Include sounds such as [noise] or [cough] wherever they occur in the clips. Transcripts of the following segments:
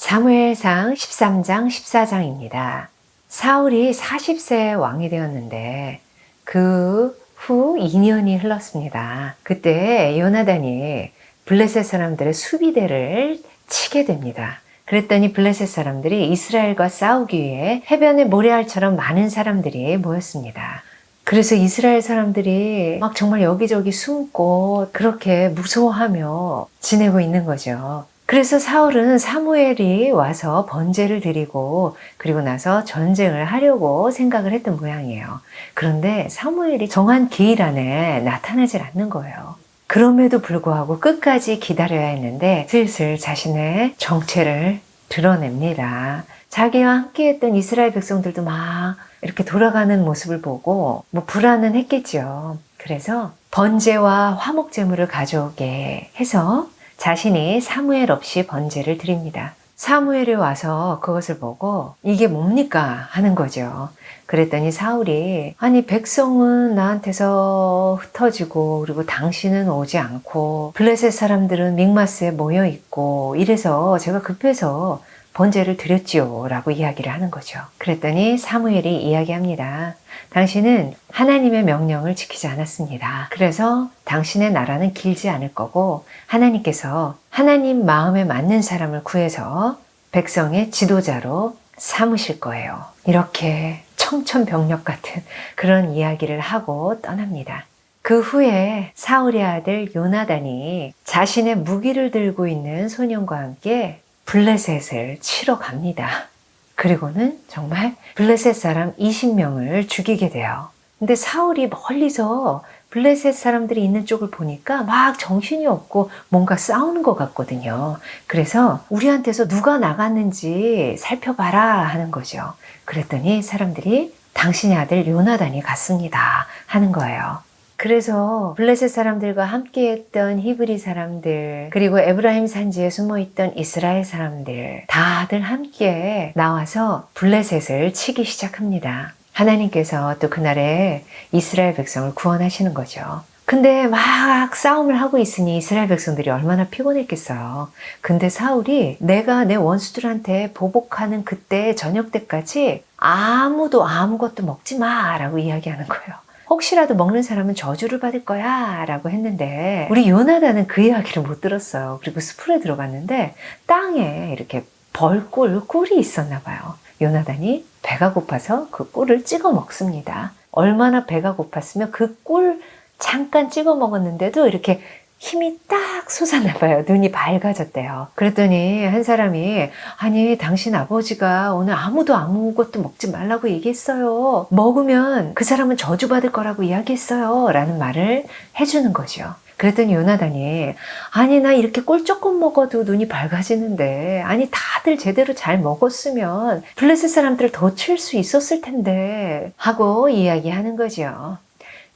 사무엘상 13장 14장입니다. 사울이 40세 왕이 되었는데 그 후 2년이 흘렀습니다. 그때 요나단이 블레셋 사람들의 수비대를 치게 됩니다. 그랬더니 블레셋 사람들이 이스라엘과 싸우기 위해 해변에 모래알처럼 많은 사람들이 모였습니다. 그래서 이스라엘 사람들이 막 정말 여기저기 숨고 그렇게 무서워하며 지내고 있는 거죠. 그래서 사울은 사무엘이 와서 번제를 드리고 그리고 나서 전쟁을 하려고 생각을 했던 모양이에요. 그런데 사무엘이 정한 기일 안에 나타나질 않는 거예요. 그럼에도 불구하고 끝까지 기다려야 했는데 슬슬 자신의 정체를 드러냅니다. 자기와 함께 했던 이스라엘 백성들도 막 이렇게 돌아가는 모습을 보고 뭐 불안은 했겠죠. 그래서 번제와 화목 제물을 가져오게 해서 자신이 사무엘 없이 번제를 드립니다. 사무엘이 와서 그것을 보고 이게 뭡니까 하는 거죠. 그랬더니 사울이 아니 백성은 나한테서 흩어지고 그리고 당신은 오지 않고 블레셋 사람들은 믹마스에 모여 있고 이래서 제가 급해서 번제를 드렸지요 라고 이야기를 하는 거죠. 그랬더니 사무엘이 이야기합니다. 당신은 하나님의 명령을 지키지 않았습니다. 그래서 당신의 나라는 길지 않을 거고 하나님께서 하나님 마음에 맞는 사람을 구해서 백성의 지도자로 삼으실 거예요. 이렇게 청천벽력 같은 그런 이야기를 하고 떠납니다. 그 후에 사울의 아들 요나단이 자신의 무기를 들고 있는 소년과 함께 블레셋을 치러 갑니다. 그리고는 정말 블레셋 사람 20명을 죽이게 돼요. 근데 사울이 멀리서 블레셋 사람들이 있는 쪽을 보니까 막 정신이 없고 뭔가 싸우는 것 같거든요. 그래서 우리한테서 누가 나갔는지 살펴봐라 하는 거죠. 그랬더니 사람들이 당신의 아들 요나단이 갔습니다 하는 거예요. 그래서 블레셋 사람들과 함께했던 히브리 사람들 그리고 에브라임 산지에 숨어있던 이스라엘 사람들 다들 함께 나와서 블레셋을 치기 시작합니다. 하나님께서 또 그날에 이스라엘 백성을 구원하시는 거죠. 근데 막 싸움을 하고 있으니 이스라엘 백성들이 얼마나 피곤했겠어요. 근데 사울이 내가 내 원수들한테 보복하는 그때 저녁 때까지 아무도 아무것도 먹지 마 라고 이야기하는 거예요. 혹시라도 먹는 사람은 저주를 받을 거야 라고 했는데 우리 요나단은 그 이야기를 못 들었어요. 그리고 숲에 들어갔는데 땅에 이렇게 벌꿀 꿀이 있었나 봐요. 요나단이 배가 고파서 그 꿀을 찍어 먹습니다. 얼마나 배가 고팠으면 그 꿀 잠깐 찍어 먹었는데도 이렇게 힘이 딱 솟았나 봐요. 눈이 밝아졌대요. 그랬더니 한 사람이 아니 당신 아버지가 오늘 아무도 아무것도 먹지 말라고 얘기했어요. 먹으면 그 사람은 저주받을 거라고 이야기했어요. 라는 말을 해주는 거죠. 그랬더니 요나단이 아니 나 이렇게 꿀 조금 먹어도 눈이 밝아지는데 아니 다들 제대로 잘 먹었으면 블레셋 사람들을 더 칠 수 있었을 텐데 하고 이야기하는 거죠.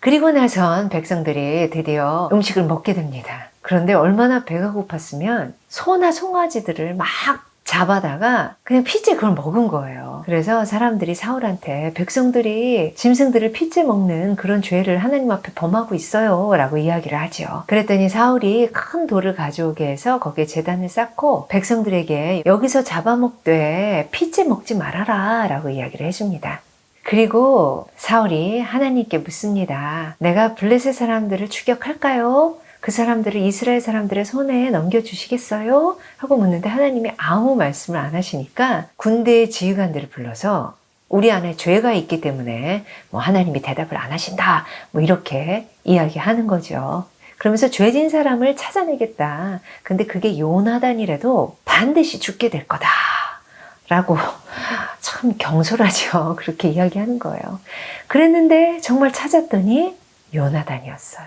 그리고 나선 백성들이 드디어 음식을 먹게 됩니다. 그런데 얼마나 배가 고팠으면 소나 송아지들을 막 잡아다가 그냥 피째 그걸 먹은 거예요. 그래서 사람들이 사울한테 백성들이 짐승들을 피째 먹는 그런 죄를 하나님 앞에 범하고 있어요. 라고 이야기를 하죠. 그랬더니 사울이 큰 돌을 가져오게 해서 거기에 재단을 쌓고 백성들에게 여기서 잡아먹되 피째 먹지 말아라. 라고 이야기를 해줍니다. 그리고 사울이 하나님께 묻습니다. 내가 블레셋 사람들을 추격할까요? 그 사람들을 이스라엘 사람들의 손에 넘겨주시겠어요? 하고 묻는데 하나님이 아무 말씀을 안 하시니까 군대의 지휘관들을 불러서 우리 안에 죄가 있기 때문에 뭐 하나님이 대답을 안 하신다. 뭐 이렇게 이야기하는 거죠. 그러면서 죄진 사람을 찾아내겠다. 근데 그게 요나단이라도 반드시 죽게 될 거다. 라고 참 경솔하죠. [laughs] 그렇게 이야기하는 거예요. 그랬는데 정말 찾았더니 요나단이었어요.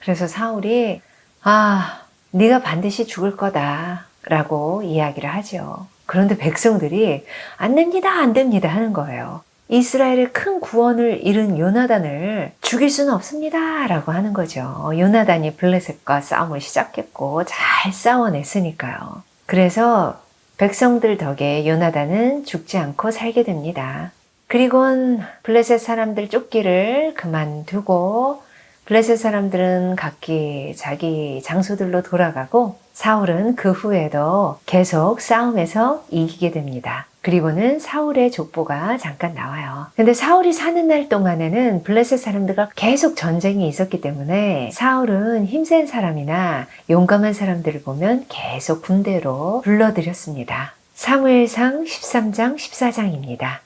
그래서 사울이 아, 네가 반드시 죽을 거다라고 이야기를 하죠. 그런데 백성들이 안 됩니다, 안 됩니다 하는 거예요. 이스라엘의 큰 구원을 이룬 요나단을 죽일 수는 없습니다. 라고 하는 거죠. 요나단이 블레셋과 싸움을 시작했고 잘 싸워냈으니까요. 그래서 백성들 덕에 요나단은 죽지 않고 살게 됩니다. 그리곤 블레셋 사람들 쫓기를 그만두고 블레셋 사람들은 각기 자기 장소들로 돌아가고 사울은 그 후에도 계속 싸움에서 이기게 됩니다. 그리고는 사울의 족보가 잠깐 나와요. 근데 사울이 사는 날 동안에는 블레셋 사람들과 계속 전쟁이 있었기 때문에 사울은 힘센 사람이나 용감한 사람들을 보면 계속 군대로 불러들였습니다. 사무엘상 13장 14장입니다.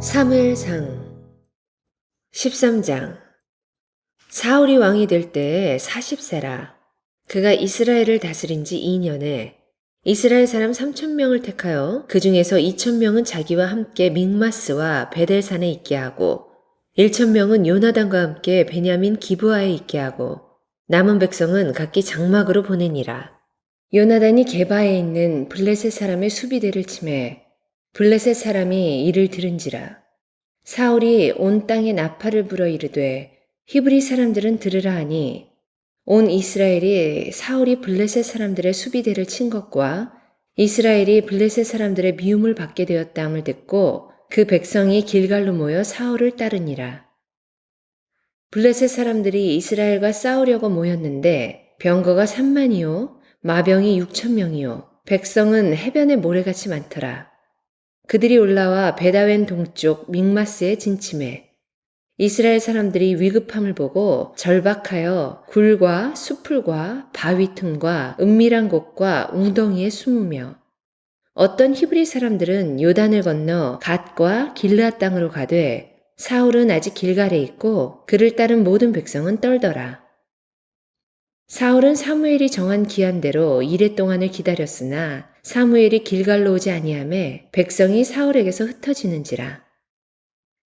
사무엘상 13장 사울이 왕이 될 때에 40세라 그가 이스라엘을 다스린 지 2년에 이스라엘 사람 3천명을 택하여 그 중에서 2천명은 자기와 함께 믹마스와 베델산에 있게 하고 1천명은 요나단과 함께 베냐민 기브아에 있게 하고 남은 백성은 각기 장막으로 보내니라. 요나단이 게바에 있는 블레셋 사람의 수비대를 침해 블레셋 사람이 이를 들은지라. 사울이 온 땅에 나팔을 불어 이르되 히브리 사람들은 들으라 하니 온 이스라엘이 사울이 블레셋 사람들의 수비대를 친 것과 이스라엘이 블레셋 사람들의 미움을 받게 되었다함을 듣고 그 백성이 길갈로 모여 사울을 따르니라. 블레셋 사람들이 이스라엘과 싸우려고 모였는데 병거가 3만이요 마병이 6천 명이요 백성은 해변에 모래같이 많더라. 그들이 올라와 베다웬 동쪽 믹마스에 진침해 이스라엘 사람들이 위급함을 보고 절박하여 굴과 수풀과 바위 틈과 은밀한 곳과 웅덩이에 숨으며 어떤 히브리 사람들은 요단을 건너 갓과 길르앗 땅으로 가되 사울은 아직 길갈에 있고 그를 따른 모든 백성은 떨더라. 사울은 사무엘이 정한 기한대로 이래 동안을 기다렸으나 사무엘이 길갈로 오지 아니하매 백성이 사울에게서 흩어지는지라.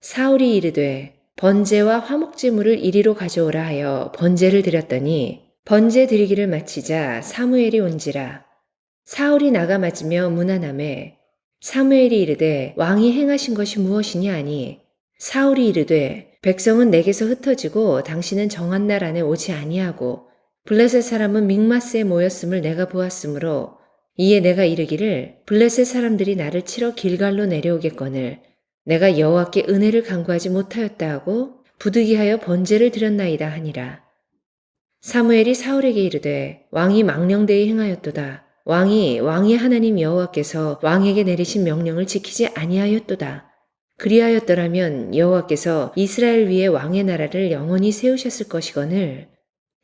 사울이 이르되 번제와 화목제물을 이리로 가져오라 하여 번제를 드렸더니 번제 드리기를 마치자 사무엘이 온지라. 사울이 나가 맞으며 무난함에 사무엘이 이르되 왕이 행하신 것이 무엇이냐 하니? 사울이 이르되 백성은 내게서 흩어지고 당신은 정한 날 안에 오지 아니하고 블레셋 사람은 믹마스에 모였음을 내가 보았으므로 이에 내가 이르기를 블레셋 사람들이 나를 치러 길갈로 내려오겠거늘 내가 여호와께 은혜를 간구하지 못하였다 하고 부득이하여 번제를 드렸나이다 하니라. 사무엘이 사울에게 이르되 왕이 망령되이 행하였도다. 왕이 왕의 하나님 여호와께서 왕에게 내리신 명령을 지키지 아니하였도다. 그리하였더라면 여호와께서 이스라엘 위에 왕의 나라를 영원히 세우셨을 것이거늘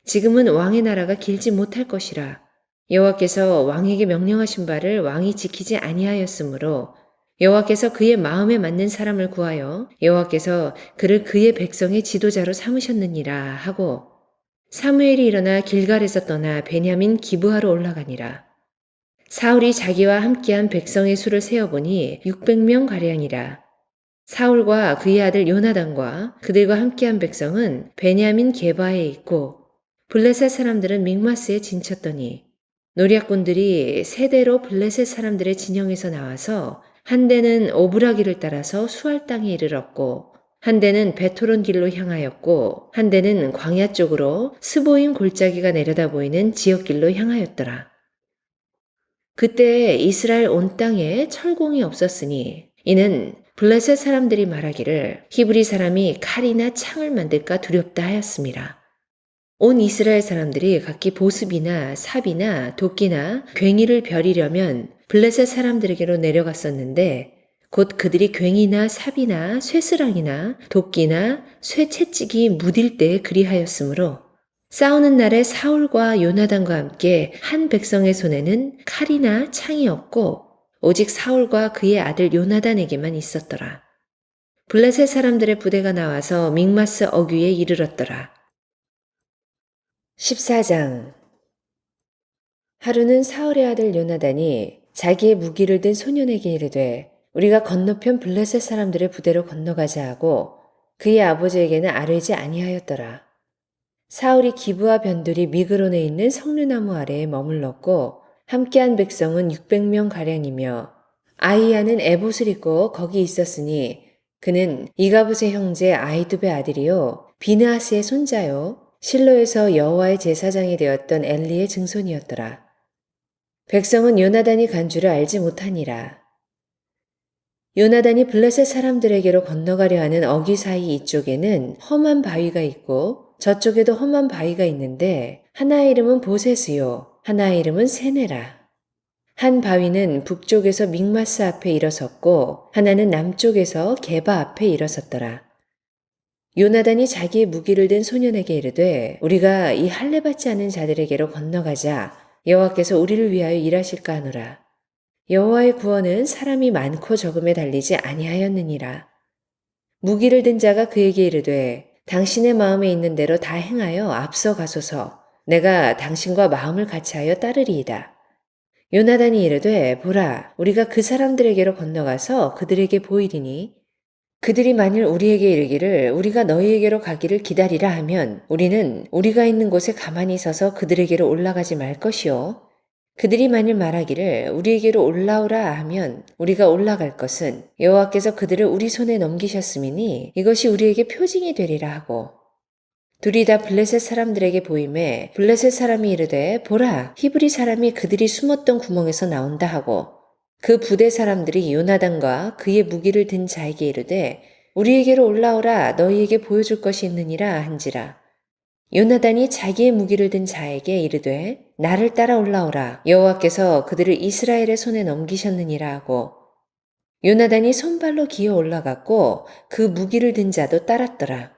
지금은 왕의 나라가 길지 못할 것이라. 여호와께서 왕에게 명령하신 바를 왕이 지키지 아니하였으므로 여호와께서 그의 마음에 맞는 사람을 구하여 여호와께서 그를 그의 백성의 지도자로 삼으셨느니라 하고 사무엘이 일어나 길갈에서 떠나 베냐민 기브하로 올라가니라. 사울이 자기와 함께한 백성의 수를 세어보니 600명 가량이라. 사울과 그의 아들 요나단과 그들과 함께한 백성은 베냐민 게바에 있고 블레셋 사람들은 믹마스에 진쳤더니 노략군들이 세대로 블레셋 사람들의 진영에서 나와서 한 대는 오브라기를 따라서 수알 땅에 이르렀고 한 대는 베토론 길로 향하였고 한 대는 광야 쪽으로 스보임 골짜기가 내려다 보이는 지역길로 향하였더라. 그때 이스라엘 온 땅에 철공이 없었으니 이는 블레셋 사람들이 말하기를 히브리 사람이 칼이나 창을 만들까 두렵다 하였습니다. 온 이스라엘 사람들이 각기 보습이나 삽이나 도끼나 괭이를 벼리려면 블레셋 사람들에게로 내려갔었는데 곧 그들이 괭이나 삽이나 쇠스랑이나 도끼나 쇠채찍이 무딜 때 그리하였으므로 싸우는 날에 사울과 요나단과 함께 한 백성의 손에는 칼이나 창이 없고 오직 사울과 그의 아들 요나단에게만 있었더라. 블레셋 사람들의 부대가 나와서 믹마스 어귀에 이르렀더라. 14장 하루는 사울의 아들 요나단이 자기의 무기를 든 소년에게 이르되 우리가 건너편 블레셋 사람들의 부대로 건너가자 하고 그의 아버지에게는 아뢰지 아니하였더라. 사울이 기부와 변들이 미그론에 있는 석류나무 아래에 머물렀고 함께한 백성은 600명 가량이며 아이야는 에봇을 입고 거기 있었으니 그는 이가붓의 형제 아이두베 아들이요 비느하스의 손자요 실로에서 여호와의 제사장이 되었던 엘리의 증손이었더라. 백성은 요나단이 간 줄을 알지 못하니라. 요나단이 블레셋 사람들에게로 건너가려 하는 어귀 사이 이쪽에는 험한 바위가 있고 저쪽에도 험한 바위가 있는데 하나의 이름은 보세스요 하나의 이름은 세네라. 한 바위는 북쪽에서 믹마스 앞에 일어섰고 하나는 남쪽에서 게바 앞에 일어섰더라. 요나단이 자기의 무기를 든 소년에게 이르되 우리가 이 할례 받지 않은 자들에게로 건너가자 여호와께서 우리를 위하여 일하실까 하노라. 여호와의 구원은 사람이 많고 적음에 달리지 아니하였느니라. 무기를 든 자가 그에게 이르되 당신의 마음에 있는 대로 다 행하여 앞서 가소서 내가 당신과 마음을 같이하여 따르리이다. 요나단이 이르되 보라 우리가 그 사람들에게로 건너가서 그들에게 보이리니 그들이 만일 우리에게 이르기를 우리가 너희에게로 가기를 기다리라 하면 우리는 우리가 있는 곳에 가만히 서서 그들에게로 올라가지 말 것이요. 그들이 만일 말하기를 우리에게로 올라오라 하면 우리가 올라갈 것은 여호와께서 그들을 우리 손에 넘기셨음이니 이것이 우리에게 표징이 되리라 하고. 둘이 다 블레셋 사람들에게 보임에 블레셋 사람이 이르되 보라 히브리 사람이 그들이 숨었던 구멍에서 나온다 하고 그 부대 사람들이 요나단과 그의 무기를 든 자에게 이르되 우리에게로 올라오라 너희에게 보여줄 것이 있느니라 한지라. 요나단이 자기의 무기를 든 자에게 이르되 나를 따라 올라오라. 여호와께서 그들을 이스라엘의 손에 넘기셨느니라 하고. 요나단이 손발로 기어 올라갔고 그 무기를 든 자도 따랐더라.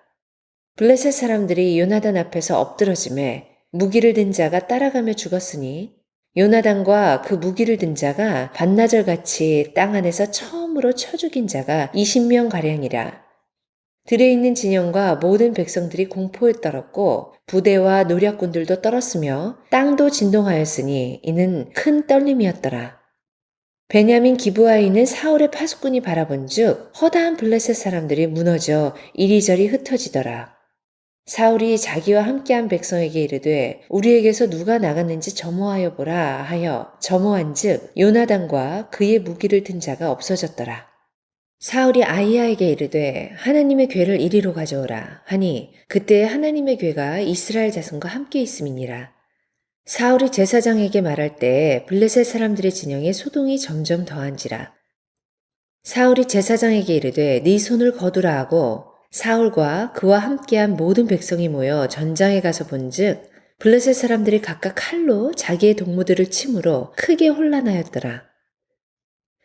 블레셋 사람들이 요나단 앞에서 엎드러짐에 무기를 든 자가 따라가며 죽었으니 요나단과 그 무기를 든 자가 반나절 같이 땅 안에서 처음으로 쳐 죽인 자가 20명 가량이라. 들에 있는 진영과 모든 백성들이 공포에 떨었고 부대와 노략군들도 떨었으며 땅도 진동하였으니 이는 큰 떨림이었더라. 베냐민 기부하에 있는 사울의 파수꾼이 바라본즉 허다한 블레셋 사람들이 무너져 이리저리 흩어지더라. 사울이 자기와 함께한 백성에게 이르되 우리에게서 누가 나갔는지 점호하여 보라 하여 점호한즉 요나단과 그의 무기를 든 자가 없어졌더라. 사울이 아이야에게 이르되 하나님의 괴를 이리로 가져오라 하니 그때 하나님의 괴가 이스라엘 자손과 함께 있음이니라. 사울이 제사장에게 말할 때 블레셋 사람들의 진영에 소동이 점점 더한지라. 사울이 제사장에게 이르되 네 손을 거두라 하고 사울과 그와 함께한 모든 백성이 모여 전장에 가서 본즉 블레셋 사람들이 각각 칼로 자기의 동무들을 침으로 크게 혼란하였더라.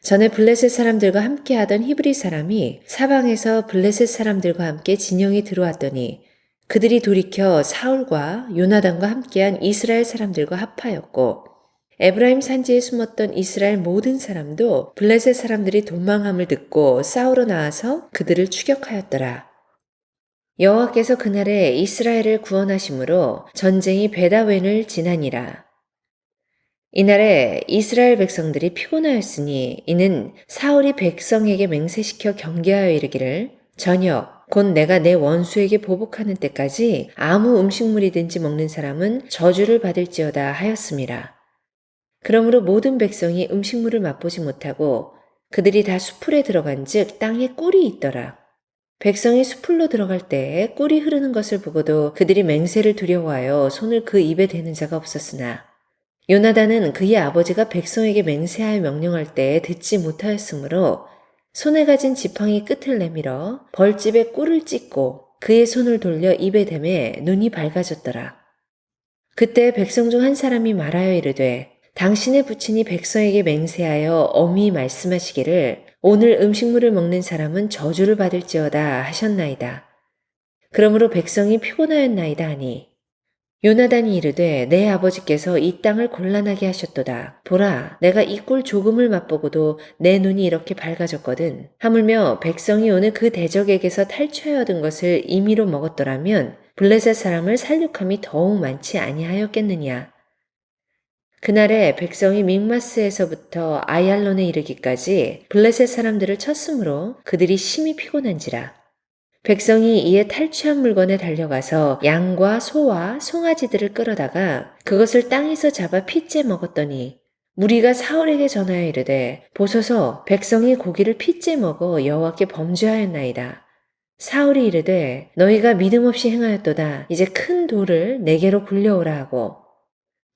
전에 블레셋 사람들과 함께하던 히브리 사람이 사방에서 블레셋 사람들과 함께 진영에 들어왔더니 그들이 돌이켜 사울과 요나단과 함께한 이스라엘 사람들과 합하였고 에브라임 산지에 숨었던 이스라엘 모든 사람도 블레셋 사람들이 도망함을 듣고 싸우러 나와서 그들을 추격하였더라. 여호와께서 그날에 이스라엘을 구원하심으로 전쟁이 베다웬을 지나니라. 이날에 이스라엘 백성들이 피곤하였으니 이는 사울이 백성에게 맹세시켜 경계하여 이르기를 저녁 곧 내가 내 원수에게 보복하는 때까지 아무 음식물이든지 먹는 사람은 저주를 받을지어다 하였습니다. 그러므로 모든 백성이 음식물을 맛보지 못하고 그들이 다 수풀에 들어간 즉 땅에 꿀이 있더라. 백성이 수풀로 들어갈 때 꿀이 흐르는 것을 보고도 그들이 맹세를 두려워하여 손을 그 입에 대는 자가 없었으나 요나단은 그의 아버지가 백성에게 맹세하여 명령할 때 듣지 못하였으므로 손에 가진 지팡이 끝을 내밀어 벌집에 꿀을 찢고 그의 손을 돌려 입에 대매 눈이 밝아졌더라. 그때 백성 중 한 사람이 말하여 이르되 당신의 부친이 백성에게 맹세하여 엄히 말씀하시기를 오늘 음식물을 먹는 사람은 저주를 받을지어다 하셨나이다. 그러므로 백성이 피곤하였나이다 하니 요나단이 이르되 내 아버지께서 이 땅을 곤란하게 하셨도다. 보라, 내가 이 꿀 조금을 맛보고도 내 눈이 이렇게 밝아졌거든. 하물며 백성이 오늘 그 대적에게서 탈취하여 얻은 것을 임의로 먹었더라면 블레셋 사람을 살육함이 더욱 많지 아니하였겠느냐. 그날에 백성이 믹마스에서부터 아얄론에 이르기까지 블레셋 사람들을 쳤으므로 그들이 심히 피곤한지라. 백성이 이에 탈취한 물건에 달려가서 양과 소와 송아지들을 끌어다가 그것을 땅에서 잡아 핏째 먹었더니 무리가 사울에게 전하여 이르되 보소서 백성이 고기를 핏째 먹어 여호와께 범죄하였나이다. 사울이 이르되 너희가 믿음 없이 행하였도다. 이제 큰 돌을 내게로 굴려오라 하고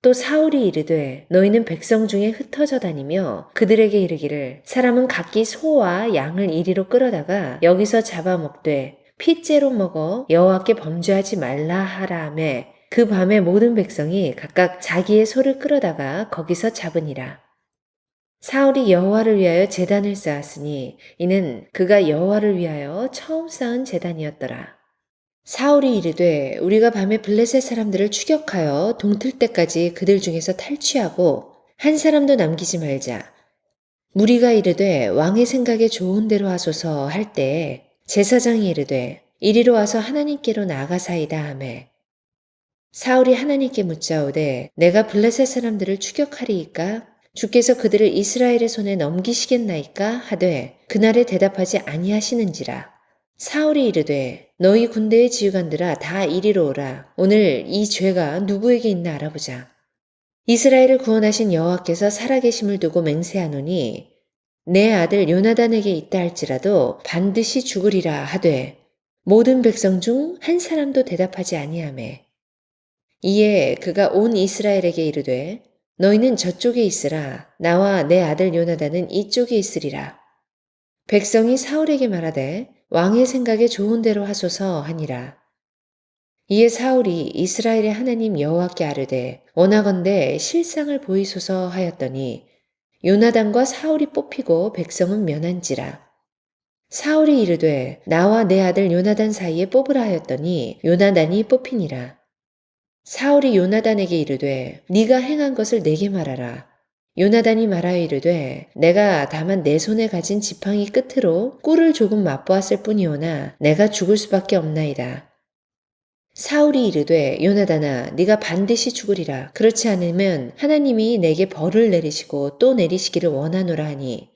또 사울이 이르되 너희는 백성 중에 흩어져 다니며 그들에게 이르기를 사람은 각기 소와 양을 이리로 끌어다가 여기서 잡아먹되 핏째로 먹어 여호와께 범죄하지 말라 하라 하매 그 밤에 모든 백성이 각각 자기의 소를 끌어다가 거기서 잡으니라. 사울이 여호와를 위하여 제단을 쌓았으니 이는 그가 여호와를 위하여 처음 쌓은 제단이었더라. 사울이 이르되 우리가 밤에 블레셋 사람들을 추격하여 동틀 때까지 그들 중에서 탈취하고 한 사람도 남기지 말자. 무리가 이르되 왕의 생각에 좋은 대로 하소서 할 때에 제사장이 이르되 이리로 와서 하나님께로 나아가사이다 하매. 사울이 하나님께 묻자오되 내가 블레셋 사람들을 추격하리이까? 주께서 그들을 이스라엘의 손에 넘기시겠나이까? 하되 그날에 대답하지 아니하시는지라 사울이 이르되 너희 군대의 지휘관들아 다 이리로 오라. 오늘 이 죄가 누구에게 있나 알아보자. 이스라엘을 구원하신 여호와께서 살아계심을 두고 맹세하노니 내 아들 요나단에게 있다 할지라도 반드시 죽으리라 하되 모든 백성 중 한 사람도 대답하지 아니하매 이에 그가 온 이스라엘에게 이르되 너희는 저쪽에 있으라. 나와 내 아들 요나단은 이쪽에 있으리라. 백성이 사울에게 말하되 왕의 생각에 좋은 대로 하소서 하니라. 이에 사울이 이스라엘의 하나님 여호와께 아뢰되 원하건대 실상을 보이소서 하였더니 요나단과 사울이 뽑히고 백성은 면한지라. 사울이 이르되 나와 내 아들 요나단 사이에 뽑으라 하였더니 요나단이 뽑히니라. 사울이 요나단에게 이르되 네가 행한 것을 내게 말하라 요나단이 말하여 이르되 내가 다만 내 손에 가진 지팡이 끝으로 꿀을 조금 맛보았을 뿐이오나 내가 죽을 수밖에 없나이다. 사울이 이르되 요나단아 네가 반드시 죽으리라. 그렇지 않으면 하나님이 내게 벌을 내리시고 또 내리시기를 원하노라 하니.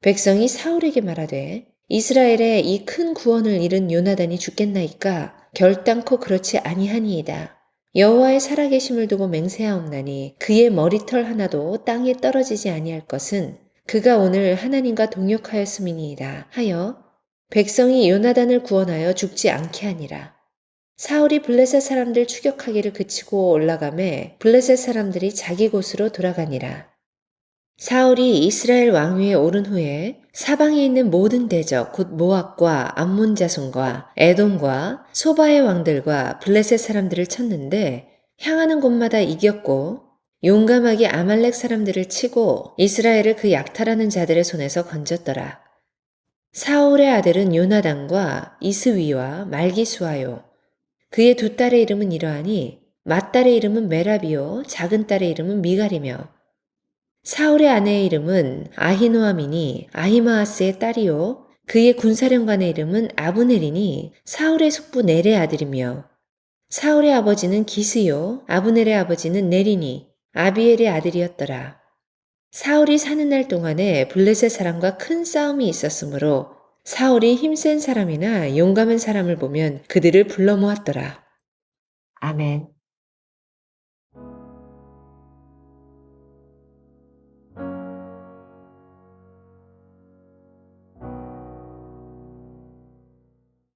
백성이 사울에게 말하되 이스라엘에 이큰 구원을 잃은 요나단이 죽겠나이까? 결단코 그렇지 아니하니이다 여호와의 살아계심을 두고 맹세하옵나니 그의 머리털 하나도 땅에 떨어지지 아니할 것은 그가 오늘 하나님과 동역하였음이니이다 하여 백성이 요나단을 구원하여 죽지 않게 하니라 사울이 블레셋 사람들 추격하기를 그치고 올라가매 블레셋 사람들이 자기 곳으로 돌아가니라. 사울이 이스라엘 왕위에 오른 후에 사방에 있는 모든 대적 곧 모압과 암몬 자손과 에돔과 소바의 왕들과 블레셋 사람들을 쳤는데 향하는 곳마다 이겼고 용감하게 아말렉 사람들을 치고 이스라엘을 그 약탈하는 자들의 손에서 건졌더라. 사울의 아들은 요나단과 이스위와 말기수아요. 그의 두 딸의 이름은 이러하니 맏딸의 이름은 메라비요 작은 딸의 이름은 미갈이며 사울의 아내의 이름은 아히노아미니 아히마아스의 딸이요 그의 군사령관의 이름은 아브넬이니 사울의 숙부 넬의 아들이며 사울의 아버지는 기스요 아브넬의 아버지는 넬이니 아비엘의 아들이었더라. 사울이 사는 날 동안에 블레셋 사람과 큰 싸움이 있었으므로 사울이 힘센 사람이나 용감한 사람을 보면 그들을 불러 모았더라. 아멘.